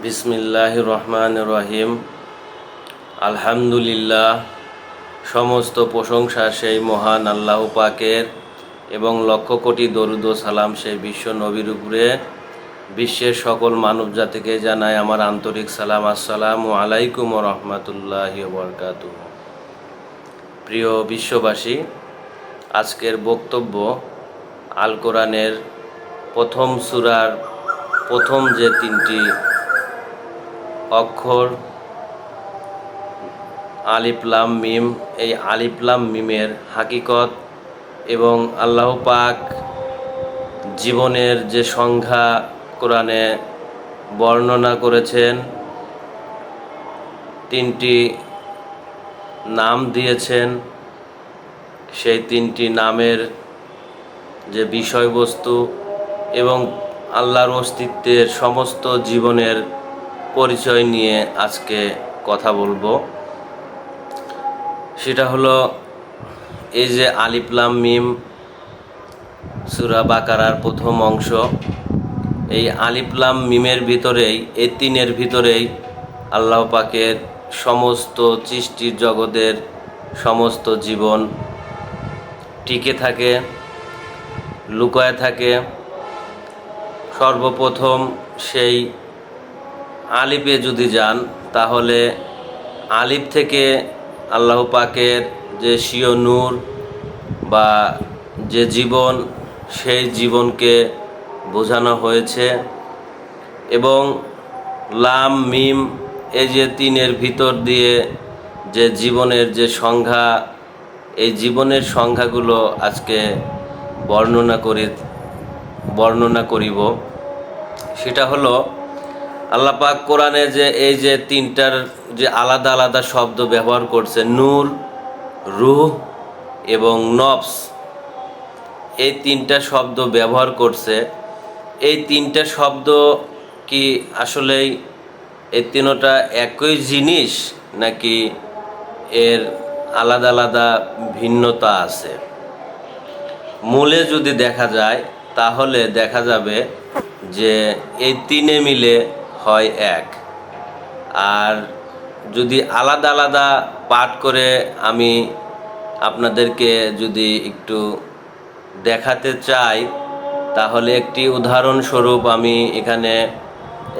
বিসমিল্লাহ রহমান রহিম আলহামদুলিল্লাহ, সমস্ত প্রশংসা সেই মহান আল্লাহ পাকের এবং লক্ষ কোটি দরুদ সালাম সেই বিশ্ব নবীর উপরে বিশ্বের সকল মানব জাতিকে জানায় আমার আন্তরিক সালাম, আসসালামু আলাইকুম রহমতুল্লাহ বরকাত প্রিয় বিশ্ববাসী, আজকের বক্তব্য আল কোরআনের প্রথম সুরার প্রথম যে তিনটি অক্ষর, আলিফলাম মিম, এই আলিফলাম মিমের হাকিকত এবং আল্লাহ পাক জীবনের যে সংজ্ঞা কোরআনে বর্ণনা করেছেন, তিনটি নাম দিয়েছেন। সেই তিনটি নামের যে বিষয়বস্তু এবং আল্লাহর অস্তিত্বের সমস্ত জীবনের পরিচয় নিয়ে আজকে কথা বলব। সেটা হলো এই যে আলিফলাম মিম সুরা বাকারার প্রথম অংশ। এই আলিফলাম মিমের ভিতরেই, এই তিনের ভিতরেই আল্লাহ পাকের সমস্ত সৃষ্টির জগতের সমস্ত জীবন টিকে থাকে, লুকায় থাকে। সর্বপ্রথম সেই আলিফে যদি যান, তাহলে আলিপ থেকে আল্লাহ পাকের যে শিও নূর বা যে জীবন, সেই জীবনকে বোঝানো হয়েছে এবং লাম, মিম, এই যে তিনের ভিতর দিয়ে যে জীবনের যে সংজ্ঞা, এই জীবনের সংজ্ঞাগুলো আজকে বর্ণনা করি, বর্ণনা করিব। সেটা হলো আল্লাহ পাক কোরআনে যে এই যে তিনটার যে আলাদা আলাদা শব্দ ব্যবহার করছে, নূর, রুহ এবং নফস, এই তিনটা শব্দ ব্যবহার করছে। এই তিনটা শব্দ কি আসলেই এই তিনোটা একই জিনিস নাকি এর আলাদা আলাদা ভিন্নতা আছে? মূলে যদি দেখা যায়, তাহলে দেখা যাবে যে এই তিনে মিলে হয় এক। আর যদি আলাদা আলাদা পাঠ করে আমি আপনাদেরকে যদি একটু দেখাতে চাই, তাহলে একটি উদাহরণস্বরূপ আমি এখানে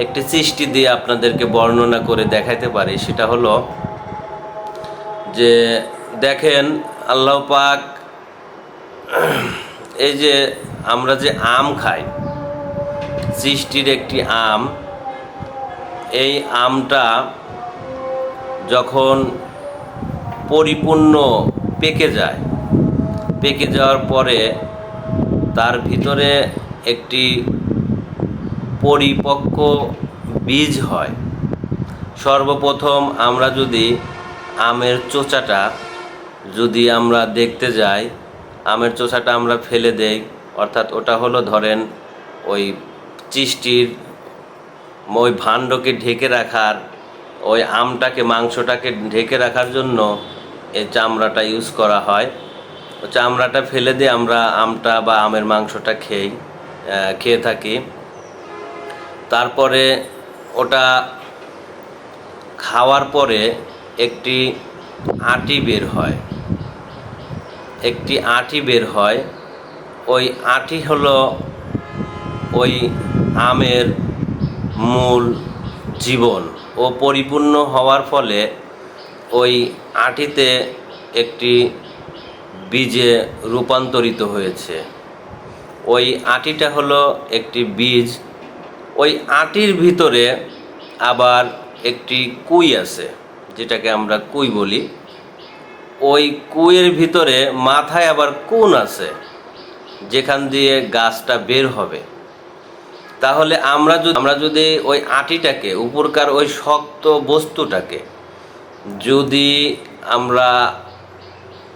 একটি সৃষ্টি দিয়ে আপনাদেরকে বর্ণনা করে দেখাতে পারি। সেটা হলো যে, দেখেন, আল্লাহ পাক এই যে আমরা যে আম খাই, সৃষ্টির একটি আম এই আমটা যখন পরিপূর্ণ পেকে যায়, পেকে যাওয়ার পরে তার ভিতরে একটি পরিপক্ক বীজ হয়। সর্বপ্রথম আমরা যদি আমের চোচাটা যদি আমরা দেখতে যাই, আমের চোচাটা আমরা ফেলে দেই, অর্থাৎ ওটা হলো ধরেন ওই চিষ্টির ওই ভাণ্ডকে ঢেকে রাখার, ওই আমটাকে, মাংসটাকে ঢেকে রাখার জন্য এই চামড়াটা ইউজ করা হয়। চামড়াটা ফেলে দিয়ে আমরা আমটা বা আমের মাংসটা খেই খেয়ে থাকি। তারপরে ওটা খাওয়ার পরে একটি আটি বের হয়। একটি আটি বের হয়। ওই আটি হলো ওই আমের মূল জীবন ও পরিপূর্ণ হওয়ার ফলে ওই আটিতে একটি বীজে রূপান্তরিত হয়েছে। ওই আটিটা হলো একটি বীজ। ওই আটির ভিতরে আবার একটি কুই আছে, যেটাকে আমরা কুই বলি। ওই কুইয়ের ভিতরে মাথায় আবার কোন আছে, যেখান দিয়ে গাছটা বের হবে। তাহলে আমরা যদি আমরা যদি ওই আটিটাকে, উপরকার ওই শক্ত বস্তুটাকে যদি আমরা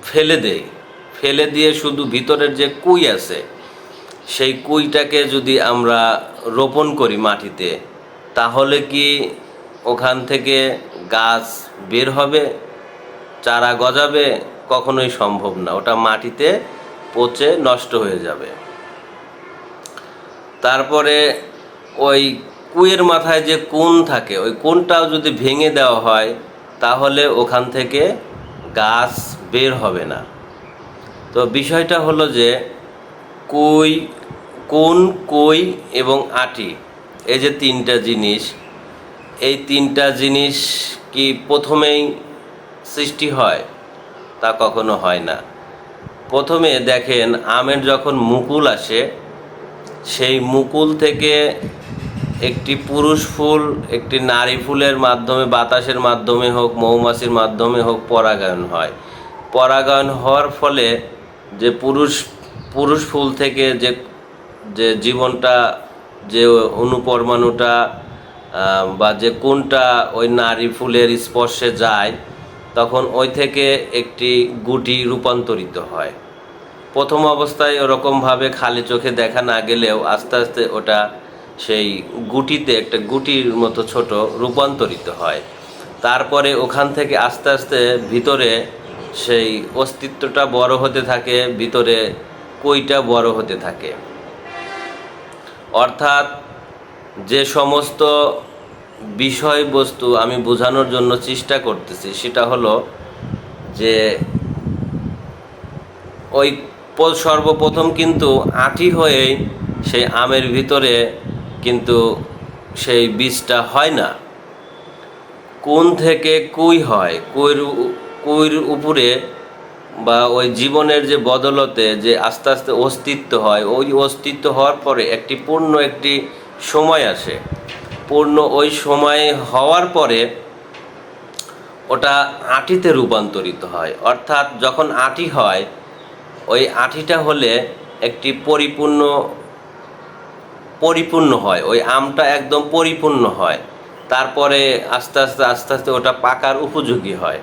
ফেলে দেই, ফেলে দিয়ে শুধু ভিতরের যে কুই আছে, সেই কুইটাকে যদি আমরা রোপণ করি মাটিতে, তাহলে কি ওখান থেকে গাছ বের হবে, চারা গজাবে? কখনোই সম্ভব না। ওটা মাটিতে পচে নষ্ট হয়ে যাবে। তারপরে ওই কুয়ের মাথায় যে কোন থাকে, ওই কোণটাও যদি ভেঙে দেওয়া হয়, তাহলে ওখান থেকে গাছ বের হবে না। তো বিষয়টা হলো যে, কুই কোন কই এবং আটি, এই যে তিনটা জিনিস, এই তিনটা জিনিস কি প্রথমেই সৃষ্টি হয়? তা কখনো হয় না। প্রথমে দেখেন, আমের যখন মুকুল আসে সেই মুকুল থেকে একটি পুরুষ ফুল, একটি নারী ফুলের মাধ্যমে, বাতাসের মাধ্যমে হোক, মৌমাছির মাধ্যমে হোক পরাগায়ন হয়। পরাগায়ন হওয়ার ফলে যে পুরুষ পুরুষ ফুল থেকে যে যে জীবনটা, যে অনুপরমাণুটা বা যে কোনটা ওই নারী ফুলের স্পর্শে যায়, তখন ওই থেকে একটি গুটি রূপান্তরিত হয়। প্রথম অবস্থায় ওরকমভাবে খালি চোখে দেখা না গেলেও আস্তে আস্তে ওটা সেই গুটিতে একটা গুটির মতো ছোট রূপান্তরিত হয়। তারপরে ওখান থেকে আস্তে আস্তে ভিতরে সেই অস্তিত্বটা বড় হতে থাকে, ভিতরে কইটা বড় হতে থাকে। অর্থাৎ যে সমস্ত বিষয়বস্তু আমি বোঝানোর জন্য চেষ্টা করতেছি, সেটা হলো যে ওই সর্বপ্রথম কিন্তু আঁটি হয়েই সেই আমের ভিতরে কিন্তু সেই বীজটা হয় না। কোন থেকে কুই হয়, কুইর কুইর উপরে বা ওই জীবনের যে বদলতে যে আস্তে আস্তে অস্তিত্ব হয়, ওই অস্তিত্ব হওয়ার পরে একটি পূর্ণ একটি সময় আসে। পূর্ণ ওই সময় হওয়ার পরে ওটা আটিতে রূপান্তরিত হয়। অর্থাৎ যখন আটি হয় ওই আটিটা হলে একটি পরিপূর্ণ পরিপূর্ণ হয়। ওই আমটা একদম পরিপূর্ণ হয়। তারপরে আস্তে আস্তে আস্তে আস্তে ওটা পাকার উপযোগী হয়।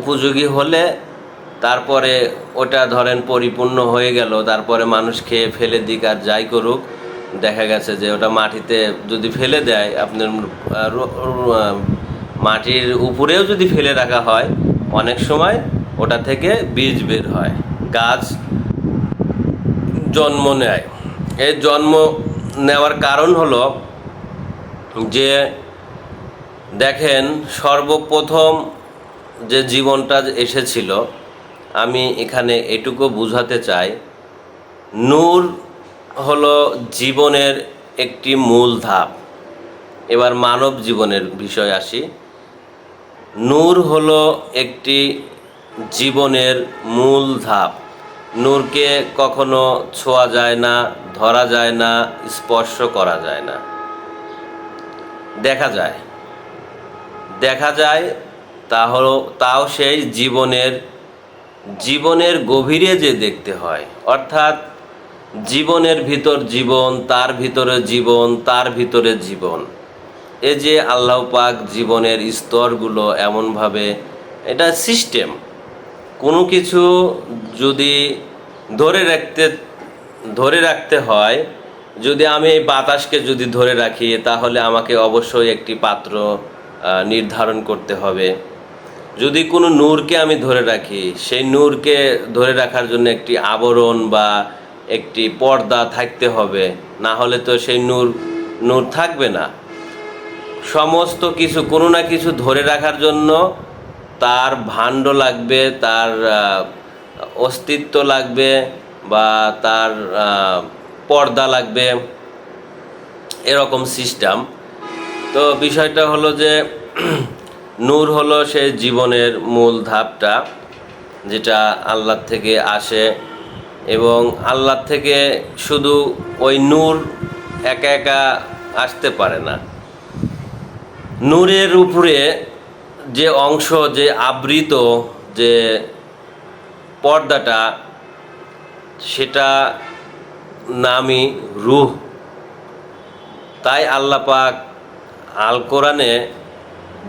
উপযোগী হলে তারপরে ওটা ধরেন পরিপূর্ণ হয়ে গেল, তারপরে মানুষ খেয়ে ফেলে দিক আর যাই করুক, দেখা গেছে যে ওটা মাটিতে যদি ফেলে দেয়, আপনার মাটির উপরেও যদি ফেলে রাখা হয়, অনেক সময় ওটা থেকে বীজ বের হয়। গাছ জন্ম নেয়। এই জন্ম নেওয়ার কারণ হলো যে দেখেন, সর্বপ্রথম যে জীবনটা এসেছিল, আমি এখানে এটুকু বুঝাতে চাই। নূর হলো জীবনের একটি মূল ধাপ। এবার মানব জীবনের বিষয় আসি। নূর হলো একটি জীবনের মূল ধাপ। নূরকে কখনো ছোঁয়া যায় না, ধরা যায় না, স্পর্শ করা যায় না। দেখা যায়। দেখা যায় তা হলো তাও সেই জীবনের জীবনের গভীরে যে দেখতে হয়। অর্থাৎ জীবনের ভিতর জীবন, তার ভিতরে জীবন, তার ভিতরে জীবন। এই যে আল্লাহ পাক জীবনের স্তরগুলো এমনভাবে, এটা সিস্টেম কোনো কিছু যদি ধরে রাখতে ধরে রাখতে হয়, যদি আমি এই বাতাসকে যদি ধরে রাখি, তাহলে আমাকে অবশ্যই একটি পাত্র নির্ধারণ করতে হবে। যদি কোনো নূরকে আমি ধরে রাখি, সেই নূরকে ধরে রাখার জন্য একটি আবরণ বা একটি পর্দা থাকতে হবে, না হলে তো সেই নূর নূর থাকবে না। সমস্ত কিছু কোনো না কিছু ধরে রাখার জন্য তার ভাণ্ড লাগবে, তার অস্তিত্ব লাগবে বা তার পর্দা লাগবে, এরকম সিস্টেম। তো বিষয়টা হলো যে, নূর হলো সেই জীবনের মূল ধাপটা, যেটা আল্লাহ থেকে আসে এবং আল্লাহ থেকে শুধু ওই নূর একা একা আসতে পারে না। নূরের উপরে যে অংশ, যে আবৃত যে পর্দাটা, সেটা নামই রুহ। তাই আল্লাহ পাক আল কোরআনে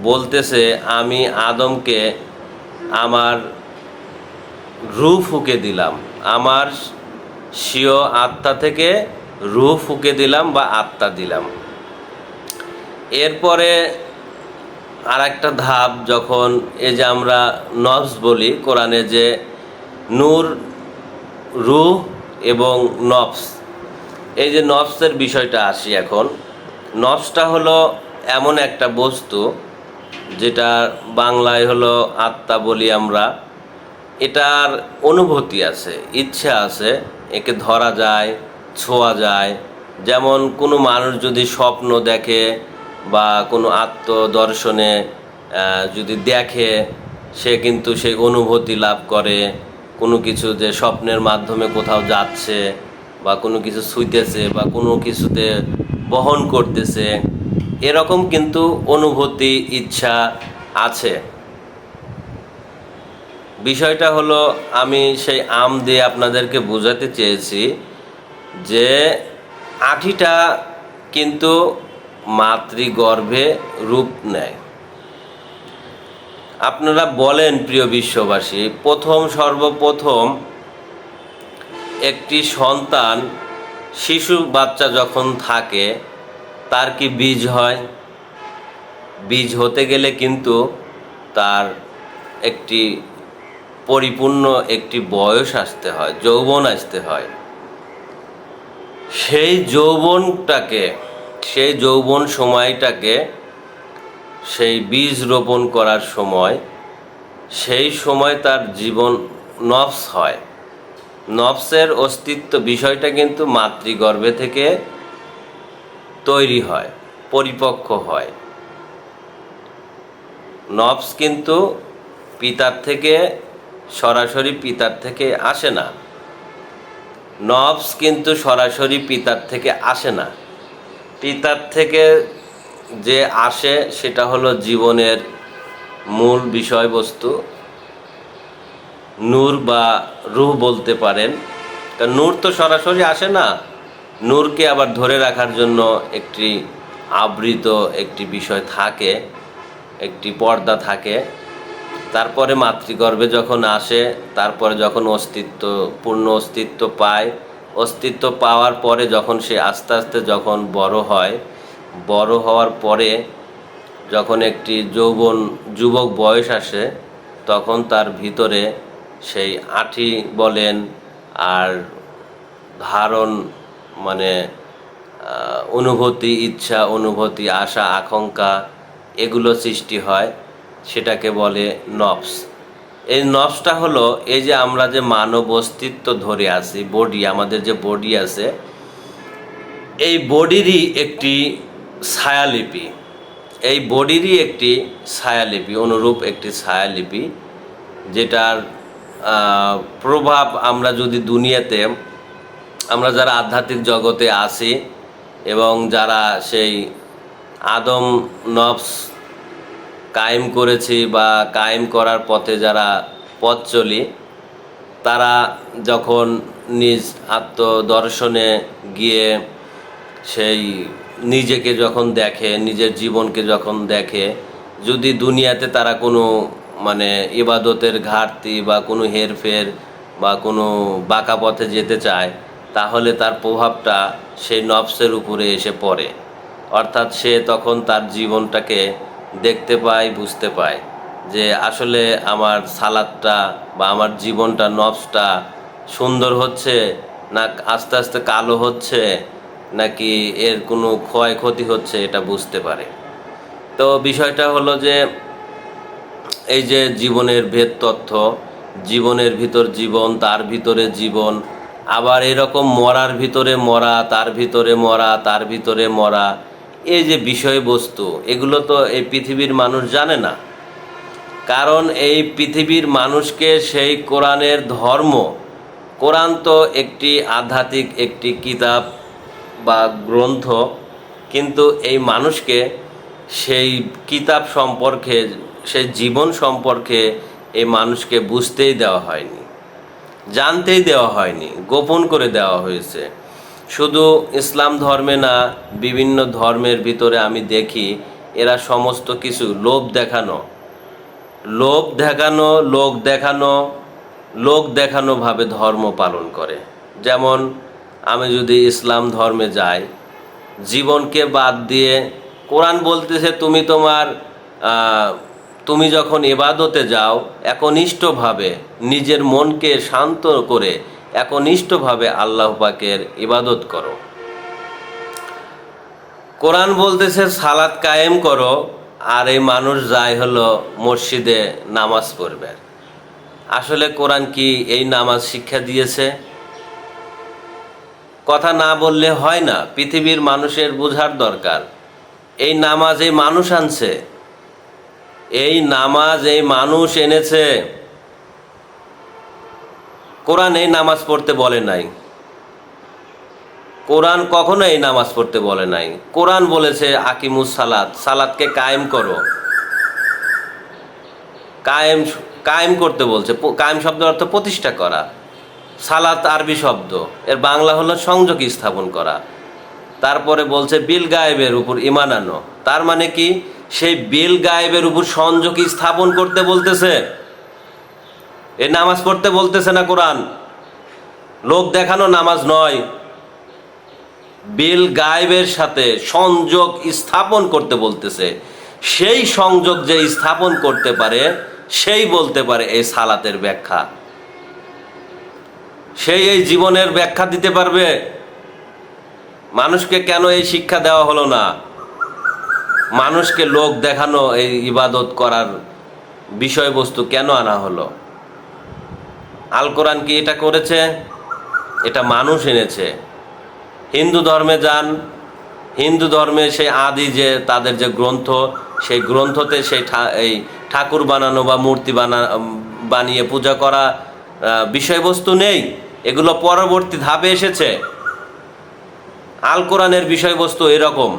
বলতেছে, আমি আদমকে আমার রু ফুকে দিলাম। আমার স্বীয় আত্মা থেকে রু ফুকে দিলাম বা আত্মা দিলাম। এরপরে আর একটা ধাপ যখন এই যে আমরা নফস বলি কোরআনে যে নূর, রুহ এবং নফস এই যে নফসের বিষয়টা আসি এখন। নফসটা হলো এমন একটা বস্তু যেটা বাংলায় হলো আত্মা বলি আমরা। এটার অনুভূতি আছে, ইচ্ছা আছে, একে ধরা যায়, ছোঁয়া যায়। যেমন কোনো মানুষ যদি স্বপ্ন দেখে বা কোনো আত্মদর্শনে যদি দেখে, সে কিন্তু সেই অনুভূতি লাভ করে। কোনো কিছু যে স্বপ্নের মাধ্যমে কোথাও যাচ্ছে বা কোনো কিছু ছুঁইতেছে বা কোনো কিছুতে বহন করতেছে, এরকম কিন্তু অনুভূতি, ইচ্ছা আছে। বিষয়টা হলো, আমি সেই আম দিয়ে আপনাদেরকে বোঝাতে চেয়েছি যে আঠিটা কিন্তু মাতৃগর্ভে রূপ নেয়। আপনারা বলেন, প্রিয় বিশ্ববাসী, প্রথম, সর্বপ্রথম একটি সন্তান, শিশু, বাচ্চা যখন থাকে, তার কি বীজ হয়? বীজ হতে গেলে কিন্তু তার একটি পরিপূর্ণ একটি বয়স আসতে হয়, যৌবন আসতে হয়। সেই যৌবনটাকে সেই যৌবন সময়টাকে সেই বীজ রোপণ করার সময়, সেই সময় তার জীবন নফস হয়। নফসের অস্তিত্ব বিষয়টা কিন্তু মাতৃগর্ভে থেকে তৈরি হয়, পরিপক্ক হয়। নফস কিন্তু পিতার থেকে, সরাসরি পিতার থেকে আসে না। নফস কিন্তু সরাসরি পিতার থেকে আসে না। পিতার থেকে যে আসে সেটা হলো জীবনের মূল বিষয়বস্তু। নূর বা রুহ বলতে পারেন। কারণ নূর তো সরাসরি আসে না। নূরকে আবার ধরে রাখার জন্য একটি আবৃত একটি বিষয় থাকে, একটি পর্দা থাকে। তারপরে মাতৃগর্ভে যখন আসে, তারপরে যখন অস্তিত্ব, পূর্ণ অস্তিত্ব পায় অস্তিত্ব পাওয়ার পরে যখন সে আস্তে আস্তে যখন বড় হয়, বড় হওয়ার পরে যখন একটি যৌবন, যুবক বয়স আসে, তখন তার ভিতরে সেই আঠি বলেন আর ধারণ মানে অনুভূতি, ইচ্ছা, অনুভূতি, আশা, আকাঙ্ক্ষা, এগুলো সৃষ্টি হয়, সেটাকে বলে নফস এই নফসটা হলো এই যে আমরা যে মানব অস্তিত্ব ধরে আছি বডি আমাদের যে বডি আছে, এই বডিরই একটি ছায়ালিপি। এই বডিরই একটি ছায়ালিপি, অনুরূপ একটি ছায়ালিপি, যেটার প্রভাব আমরা যদি দুনিয়াতে, আমরা যারা আধ্যাত্মিক জগতে আছি এবং যারা সেই আদম নফস কায়েম করেছি বা কায়েম করার পথে যারা পথ চলি, তারা যখন নিজ আত্মদর্শনে গিয়ে সেই নিজেকে যখন দেখে, নিজের জীবনকে যখন দেখে, যদি দুনিয়াতে তারা কোনো মানে ইবাদতের ঘাটতি বা কোনো হেরফের বা কোনো বাঁকা পথে যেতে চায়, তাহলে তার প্রভাবটা সেই নফসের উপরে এসে পড়ে। অর্থাৎ সে তখন তার জীবনটাকে দেখতে পাই, বুঝতে পাই যে আসলে আমার সালাদটা বা আমার জীবনটা নফসটা সুন্দর হচ্ছে না আস্তে আস্তে কালো হচ্ছে নাকি এর কোনো ক্ষয়ক্ষতি হচ্ছে এটা বুঝতে পারে। তো বিষয়টা হলো যে এই যে জীবনের ভেদ তথ্য, জীবনের ভিতর জীবন, তার ভিতরে জীবন, আবার এরকম মরার ভিতরে মরা, তার ভিতরে মরা, তার ভিতরে মরা এই যে বিষয়বস্তু, এগুলো তো এই পৃথিবীর মানুষ জানে না। কারণ এই পৃথিবীর মানুষকে সেই কোরআনের ধর্ম, কোরআন তো একটি আধ্যাত্মিক একটি কিতাব বা গ্রন্থ, কিন্তু এই মানুষকে সেই কিতাব সম্পর্কে, সেই জীবন সম্পর্কে এই মানুষকে বুঝতেই দেওয়া হয়নি, জানতেই দেওয়া হয়নি, গোপন করে দেওয়া হয়েছে। শুধু ইসলাম ধর্মে না, বিভিন্ন ধর্মের ভিতরে আমি দেখি এরা সমস্ত কিছু লোভ দেখানো। লোভ দেখানো, লোক দেখানো, লোক দেখানোভাবে ধর্ম পালন করে। যেমন আমি যদি ইসলাম ধর্মে যাই, জীবনকে বাদ দিয়ে কোরআন বলতেছে, তুমি তোমার তুমি যখন এবাদতে যাও, একনিষ্ঠভাবে নিজের মনকে শান্ত করে একনিষ্ঠভাবে আল্লাহ পাকের ইবাদত করো। কোরআন বলতেছে, সালাত কায়েম করো, আর এই মানুষ যায় হলো মসজিদে নামাজ পড়বে। আসলে কোরআন কি এই নামাজ শিক্ষা দিয়েছে? কথা না বললে হয় না, পৃথিবীর মানুষের বোঝার দরকার। এই নামাজ এই মানুষ আনছে, এই নামাজ এই মানুষ এনেছে। কোরআন এই নামাজ পড়তে বলে নাই। কোরআন কখনো এই নামাজ পড়তে বলে নাই। কোরআন বলেছে, আকিমুস সালাত সালাদকে কায়েম করো। কায়েম কায়েম করতে বলছে। কায়েম শব্দের অর্থ প্রতিষ্ঠা করা। সালাত আরবি শব্দ। এর বাংলা হলো সংযোগ স্থাপন করা। তারপরে বলছে, বিল গায়েবের উপর ইমান আনো। তার মানে কি? সেই বিল গায়েবের উপর সংযোগ স্থাপন করতে বলতেছে। এ নামাজ পড়তে বলতেছে না কোরআন। লোক দেখানো নামাজ নয়। বিল গায়েবের সাথে সংযোগ স্থাপন করতে বলতেছে। সেই সংযোগ যে স্থাপন করতে পারে, সেই বলতে পারে এই সালাতের ব্যাখ্যা। সেই এই জীবনের ব্যাখ্যা দিতে পারবে। মানুষকে কেন এই শিক্ষা দেওয়া হলো না? মানুষকে লোক দেখানো, এই ইবাদত করার বিষয়বস্তু কেন আনা হলো? আল কোরআন কি এটা করেছে? এটা মানুষ এনেছে। হিন্দু ধর্মে যান, হিন্দু ধর্মে সেই আদি যে তাদের যে গ্রন্থ, সেই গ্রন্থতে সেই এই ঠাকুর বানানো বা মূর্তি বানা, বানিয়ে পূজা করা বিষয়বস্তু নেই। এগুলো পরবর্তী ধাপে এসেছে। আল কোরআনের বিষয়বস্তু এরকম।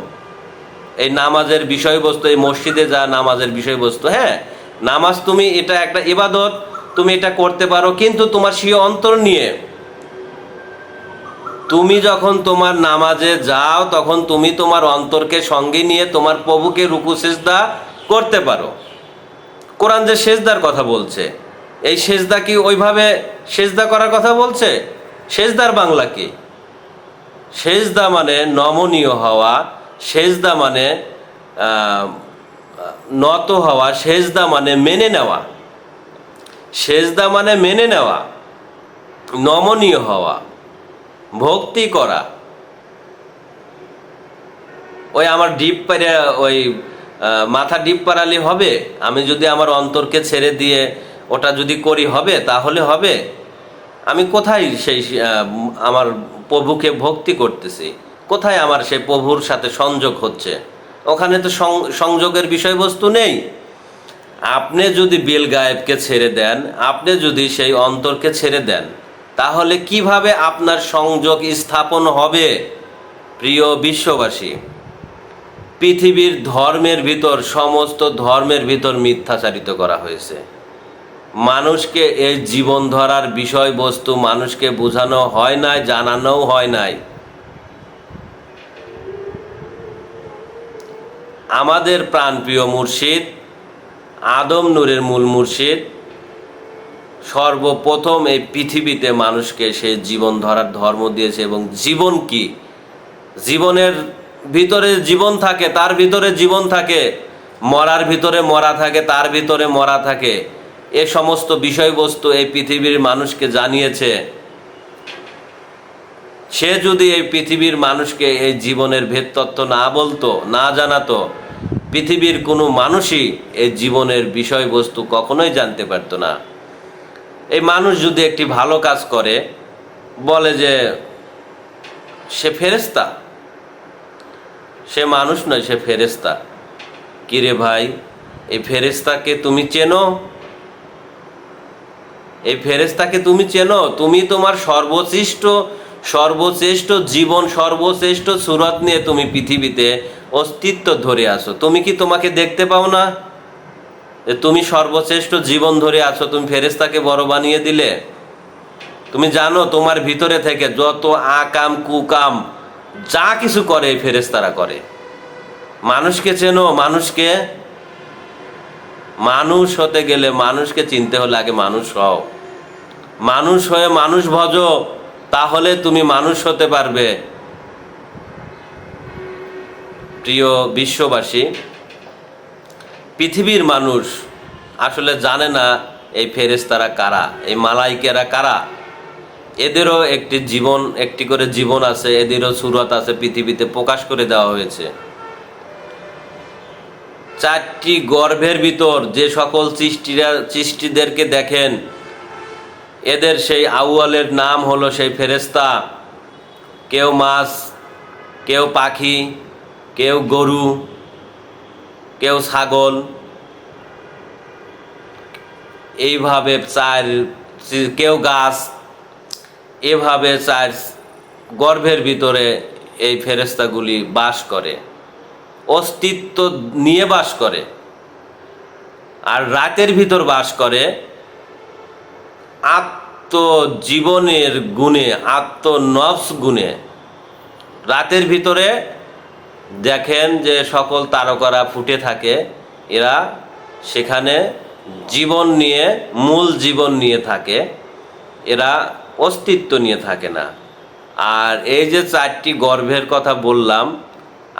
এই নামাজের বিষয়বস্তু, এই মসজিদে যা নামাজের বিষয়বস্তু হ্যাঁ? নামাজ তুমি, এটা একটা ইবাদত। তুমি এটা করতে পারো, কিন্তু তোমার স্বীয় অন্তর নিয়ে। তুমি যখন তোমার নামাজে যাও, তখন তুমি তোমার অন্তরকে সঙ্গে নিয়ে তোমার প্রভুকে রুকু, সেজদা করতে পারো। কোরআন যে সেজদার কথা বলছে, এই সেজদা কি ওইভাবে সেজদা করার কথা বলছে? সেজদার বাংলা কি? সেজদা মানে নমনীয় হওয়া, সেজদা মানে নত হওয়া, সেজদা মানে মেনে নেওয়া। সেজদা মানে মেনে নেওয়া, নমনীয় হওয়া, ভক্তি করা। ওই আমার ডিপ পারে ওই মাথা ডিপ পারালে হবে, আমি যদি আমার অন্তরকে ছেড়ে দিয়ে ওটা যদি করি হবে, তাহলে হবে। আমি কোথায় সেই আমার প্রভুকে ভক্তি করতেছি? কোথায় আমার সেই প্রভুর সাথে সংযোগ হচ্ছে? ওখানে তো সংযোগের বিষয়বস্তু নেই। আপনি যদি বিল গায়েবকে ছেড়ে দেন, আপনি যদি সেই অন্তরকে ছেড়ে দেন, তাহলে কীভাবে আপনার সংযোগ স্থাপন হবে? প্রিয় বিশ্ববাসী, পৃথিবীর ধর্মের ভিতর, সমস্ত ধর্মের ভিতর মিথ্যাচারিত করা হয়েছে। মানুষকে এই জীবন ধরার বিষয়বস্তু মানুষকে বোঝানো হয় নাই, জানানোও হয় নাই। আমাদের প্রাণপ্রিয় মুর্শিদ আদম নূরের মূল মুর্শিদ। সর্বপ্রথম এই পৃথিবীতে মানুষকে সে জীবন ধরার ধর্ম দিয়েছে এবং জীবন কি? জীবনের ভিতরে জীবন থাকে, তার ভিতরে জীবন থাকে। মরার ভিতরে মরা থাকে, তার ভিতরে মরা থাকে। এ সমস্ত বিষয়বস্তু এই পৃথিবীর মানুষকে জানিয়েছে। সে যদি এই পৃথিবীর মানুষকে এই জীবনের ভেদ তত্ত্ব না বলতো, না জানাতো পৃথিবীর কোনো মানুষই এই জীবনের বিষয়বস্তু কখনোই জানতে পারতো না। এই মানুষ যদি একটি ভালো কাজ করে, বলে যে, সে ফেরেস্তা সে মানুষ নয়, সে ফেরেস্তা কিরে ভাই, এই ফেরেস্তাকে তুমি চেনো? এই ফেরেস্তাকে তুমি চেনো? তুমি তোমার সর্বশ্রেষ্ঠ সর্বশ্রেষ্ঠ জীবন, সর্বশ্রেষ্ঠ সুরত নিয়ে তুমি পৃথিবীতে অস্তিত্ব ধরে আসো তুমি কি তোমাকে দেখতে পাও না? যে তুমি সর্বশ্রেষ্ঠ জীবন ধরে আছো, তুমি ফেরেস্তাকে বড় বানিয়ে দিলে? তুমি জানো তোমার ভিতরে থেকে যত আকাম, কুকাম, যা কিছু করে এই ফেরেস্তারা করে। মানুষকে চেনো, মানুষকে, মানুষ হতে গেলে মানুষকে চিনতে হলে আগে মানুষ হও। মানুষ হয়ে মানুষ ভজ, তাহলে তুমি মানুষ হতে পারবে। প্রিয় বিশ্ববাসী, পৃথিবীর মানুষ আসলে জানে না এই ফেরেস্তারা কারা, এই মালাইকেরা কারা। এদেরও একটি জীবন, একটি করে জীবন আছে, এদেরও সুরত আছে, পৃথিবীতে প্রকাশ করে দেওয়া হয়েছে। চারটি গর্ভের ভিতর যে সকল সৃষ্টিরা, সৃষ্টিদেরকে দেখেন, এদের সেই আউয়ালের নাম হলো সেই ফেরেস্তা কেউ মাছ, কেউ পাখি কেউ গরু, কেউ ছাগল। এইভাবে চার কেউ গাছ, এভাবে চার গর্ভের ভিতরে এই ফেরেস্তাগুলি বাস করে, অস্তিত্ব নিয়ে বাস করে, আর রাতের ভিতর বাস করে আত্মজীবনের গুণে, আত্মনফস গুণে। রাতের ভিতরে দেখেন যে সকল তারকারা ফুটে থাকে, এরা সেখানে জীবন নিয়ে, মূল জীবন নিয়ে থাকে, এরা অস্তিত্ব নিয়ে থাকে না। আর এই যে চারটি গর্ভের কথা বললাম,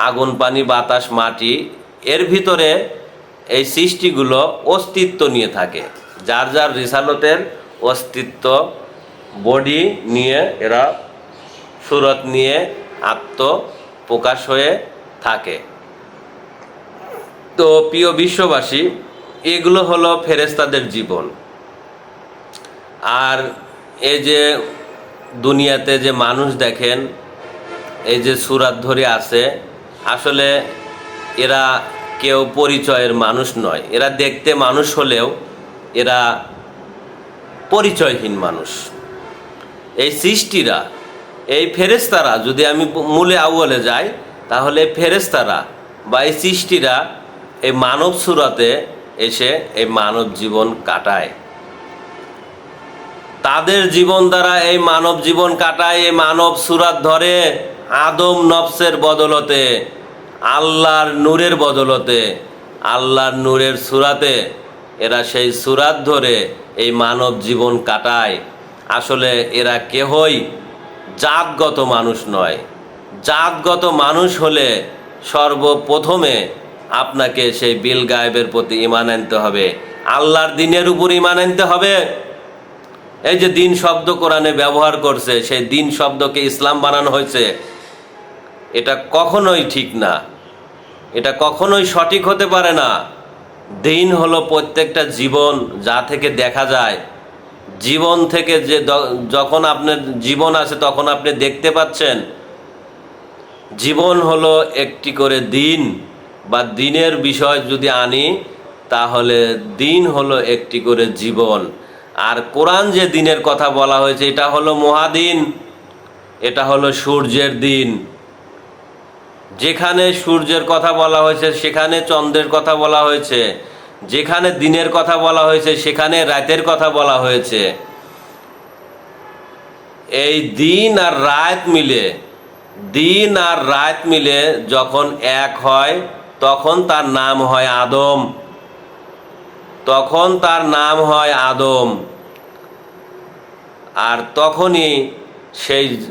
আগুন, পানি, বাতাস, মাটি, এর ভিতরে এই সৃষ্টিগুলো অস্তিত্ব নিয়ে থাকে। যার যার রিসালতের অস্তিত্ব, বডি নিয়ে এরা সুরত নিয়ে আত্ম প্রকাশ হয়ে থাকে। তো প্রিয় বিশ্ববাসী, এগুলো হলো ফেরেস্তাদের জীবন। আর এই যে দুনিয়াতে যে মানুষ দেখেন, এই যে সুরাত ধরে আছে, আসলে এরা কেউ পরিচয়ের মানুষ নয়। এরা দেখতে মানুষ হলেও এরা পরিচয়হীন মানুষ। এই সৃষ্টিরা, এই ফেরেস্তারা যদি আমি মূলে আউলে যাই তাহলে ফেরেস্তারা বা এই সৃষ্টিরা এই মানব সুরাতে এসে এই মানব জীবন কাটায়। তাদের জীবন দ্বারা এই মানব জীবন কাটায়, এই মানব সুরাত ধরে আদম নফসের বদলতে, আল্লাহর নূরের বদলতে, আল্লাহর নূরের সুরাতে এরা সেই সুরাত ধরে এই মানব জীবন কাটায়। আসলে এরা কেহই জাতগত মানুষ নয়। জাতগত মানুষ হলে সর্বপ্রথমে আপনাকে সেই বিল গায়েবের প্রতি ইমান আনতে হবে। আল্লাহর দিনের উপর ইমান আনতে হবে। এই যে দিন শব্দ কোরআনে ব্যবহার করছে, সেই দিন শব্দকে ইসলাম বানানো হয়েছে, এটা কখনোই ঠিক না। এটা কখনোই সঠিক হতে পারে না। দিন হলো প্রত্যেকটা জীবন, যা থেকে দেখা যায়। জীবন থেকে যে যখন আপনার জীবন আছে, তখন আপনি দেখতে পাচ্ছেন জীবন হলো একটি করে দিন বা দিনের বিষয় যদি আনি, তাহলে দিন হলো একটি করে জীবন। আর কোরআন যে দিনের কথা বলা হয়েছে, এটা হলো মহাদিন, এটা হলো সূর্যের দিন। যেখানে সূর্যের কথা বলা হয়েছে, সেখানে চন্দ্রের কথা বলা হয়েছে। যেখানে দিনের কথা বলা হয়েছে, সেখানে রাতের কথা বলা হয়েছে। এই দিন আর রাত মিলে দিন আর রাত মিলে যখন এক হয়, তখন তার নাম হয় আদম। তখন তার নাম হয় আদম। আর তখনই সেই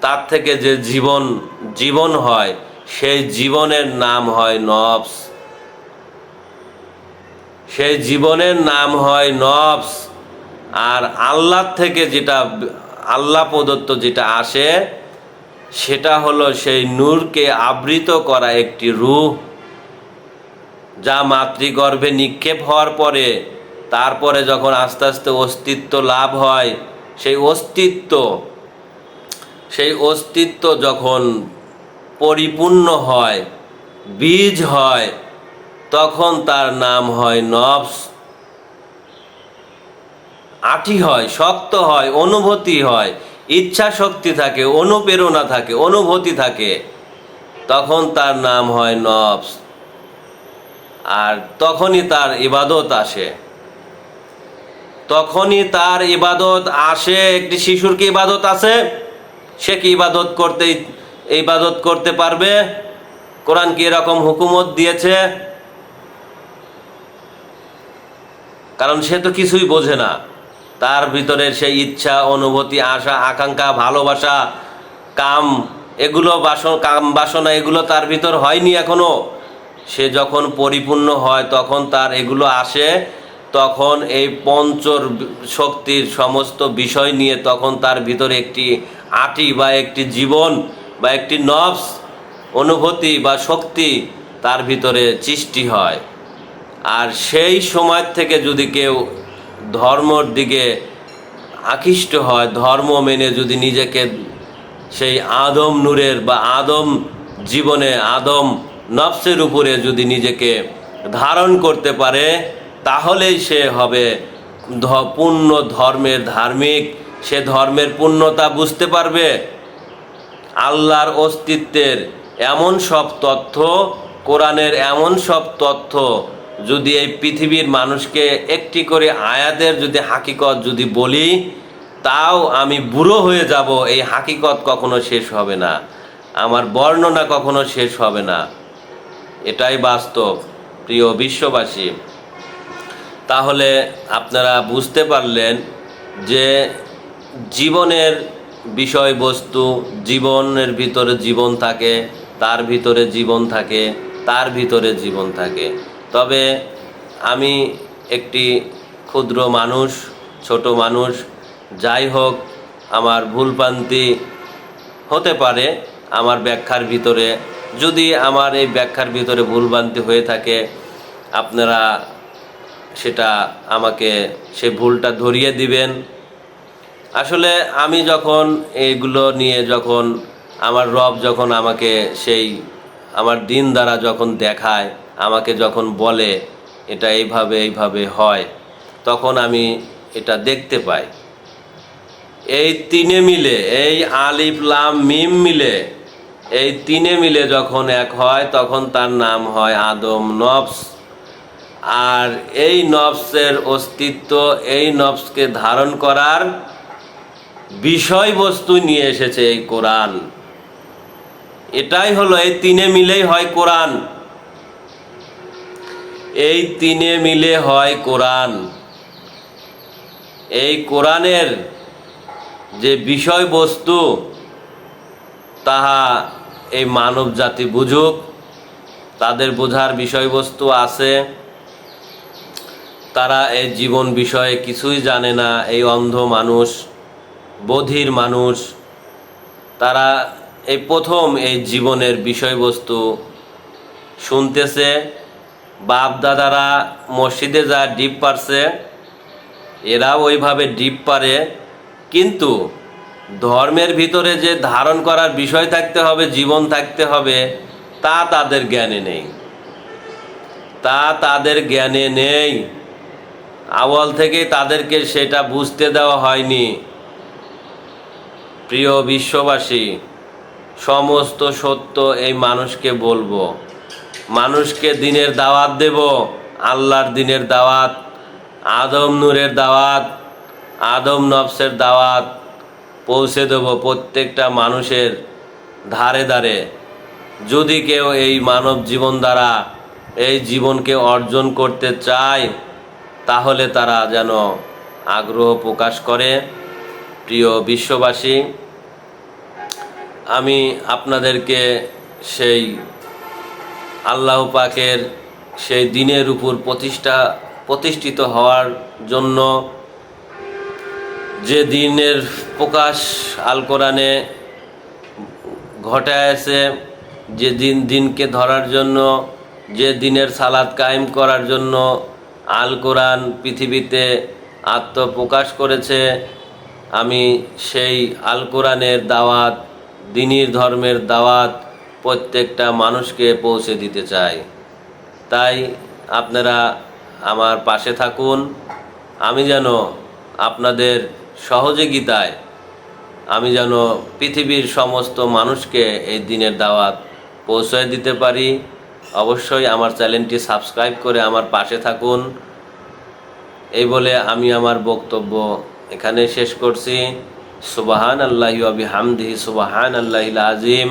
তার থেকে যে জীবন জীবন হয়, সেই জীবনের নাম হয় নবস। সেই জীবনের নাম হয় নবস। আর আল্লাহ থেকে যেটা, আল্লাহ প্রদত্ত যেটা আসে সেটা হলো সেই নূরকে আবৃত করা একটি রূহ, যা মাতৃগর্ভে নিক্ষেপ হওয়ার পরে, তারপরে যখন আস্তে আস্তে অস্তিত্ব লাভ হয়, সেই অস্তিত্ব সেই অস্তিত্ব যখন পরিপূর্ণ হয়, বীজ হয়, তখন তার নাম হয় নবস। আটি হয়, শক্ত হয়, অনুভূতি হয় ইচ্ছা শক্তি থাকে, অনুপ্রেরণা থাকে, অনুভূতি থাকে, তখন তার নাম হয় নফস। আর তখনই তার ইবাদত আসে। তখনই তার ইবাদত আসে, একটি শিশুর কি ইবাদত আছে? সে কি ইবাদত করতে ইবাদত করতে পারবে? কোরআন কি এরকম হুকুমত দিয়েছে? কারণ সে তো কিছুই বোঝে না। তার ভিতরে সেই ইচ্ছা, অনুভূতি, আশা, আকাঙ্ক্ষা, ভালোবাসা, কাম, এগুলো বাসন, কাম বাসনা, এগুলো তার ভিতর হয়নি এখনও। সে যখন পরিপূর্ণ হয়, তখন তার এগুলো আসে, তখন এই পঞ্চর শক্তির সমস্ত বিষয় নিয়ে তখন তার ভিতরে একটি আটি বা একটি জীবন বা একটি নফস অনুভূতি বা শক্তি তার ভিতরে সৃষ্টি হয়। আর সেই সময় থেকে যদি কেউ ধর্মর দিকে আকৃষ্ট হয়, ধর্ম মেনে যদি নিজেকে সেই আদম নূরের বা আদম জীবনে, আদম নফসের উপরে যদি নিজেকে ধারণ করতে পারে, তাহলেই সে হবে পূর্ণ ধর্মের ধার্মিক। সে ধর্মের পূর্ণতা বুঝতে পারবে। আল্লাহর অস্তিত্বের এমন সব তথ্য, কোরআনের এমন সব তথ্য যদি এই পৃথিবীর মানুষকে একটি করে আয়াতের যদি হাকিকত যদি বলি, তাও আমি বুড়ো হয়ে যাব, এই হাকিকত কখনো শেষ হবে না। আমার বর্ণনা কখনো শেষ হবে না। এটাই বাস্তব, প্রিয় বিশ্ববাসী। তাহলে আপনারা বুঝতে পারলেন যে জীবনের বিষয়বস্তু, জীবনের ভিতরে জীবন থাকে, তার ভিতরে জীবন থাকে, তার ভিতরে জীবন থাকে। তবে আমি একটি ক্ষুদ্র মানুষ, ছোট মানুষ, যাই হোক, আমার ভুলপ্রান্তি হতে পারে আমার ব্যাখ্যার ভিতরে। যদি আমার এই ব্যাখ্যার ভিতরে ভুলভ্রান্তি হয়ে থাকে, আপনারা সেটা আমাকে, সে ভুলটা ধরিয়ে দিবেন। আসলে আমি যখন এইগুলো নিয়ে যখন আমার রব যখন আমাকে সেই, আমার দিন দ্বারা যখন দেখায় আমাকে যখন বলে, এটা এইভাবে এইভাবে হয়, তখন আমি এটা দেখতে পাই। এই তিনে মিলে, এই আলিফ, লাম, মিম মিলে, এই তিনে মিলে যখন এক হয়, তখন তার নাম হয় আদম নফস। আর এই নফসের অস্তিত্ব, এই নফসকে ধারণ করার বিষয়বস্তু নিয়ে এসেছে এই কোরআন। এটাই হলো, এই তিনে মিলেই হয় কোরআন। এই তিনে মিলে হয় কোরআন। এই কোরআনের যে বিষয়বস্তু, তাহা এই মানব জাতি বুঝুক, তাদের বোঝার বিষয়বস্তু আছে। তারা এই জীবন বিষয়ে কিছুই জানে না, এই অন্ধ মানুষ, বধির মানুষ। তারা এই প্রথম এই জীবনের বিষয়বস্তু শুনতেছে। বাপ দাদারা মসজিদে যা ডিপ পারছে এরাও ওইভাবে ডিপ পারে। কিন্তু ধর্মের ভিতরে যে ধারণ করার বিষয় থাকতে হবে, জীবন থাকতে হবে, তা তাদের জ্ঞানে নেই। তা তাদের জ্ঞানে নেই। আওয়াল থেকে তাদেরকে সেটা বুঝতে দেওয়া হয়নি। প্রিয় বিশ্ববাসী, সমস্ত সত্য এই মানুষকে বলব। মানুষকে দিনের দাওয়াত দেব, আল্লাহর দিনের দাওয়াত, আদম নূরের দাওয়াত, আদম নফসের দাওয়াত পৌঁছে দেব প্রত্যেকটা মানুষের ধারে ধারে। যদি কেউ এই মানব জীবন দ্বারা এই জীবনকে অর্জন করতে চায়, তাহলে তারা যেন আগ্রহ প্রকাশ করে। প্রিয় বিশ্ববাসী, আমি আপনাদেরকে সেই আল্লাহ পাকের সেই দিনের উপর প্রতিষ্ঠা, প্রতিষ্ঠিত হওয়ার জন্য যে দিনের প্রকাশ আল কোরআনে ঘটায় আছে, যে দিন, দিনকে ধরার জন্য, যে দিনের সালাদ কায়েম করার জন্য আল কোরআন পৃথিবীতে আত্মপ্রকাশ করেছে, আমি সেই আল কোরআনের দাওয়াত, দিনীর ধর্মের দাওয়াত প্রত্যেকটা মানুষকে পৌঁছে দিতে চাই। তাই আপনারা আমার পাশে থাকুন। আমি যেন আপনাদের সহযোগিতায়, আমি যেন পৃথিবীর সমস্ত মানুষকে এই দিনের দাওয়াত পৌঁছায় দিতে পারি। অবশ্যই আমার চ্যানেলটি সাবস্ক্রাইব করে আমার পাশে থাকুন। এই বলে আমি আমার বক্তব্য এখানে শেষ করছি। সুবাহান আল্লাহ আবি হামদিহি সুবাহান আল্লাহ আজিম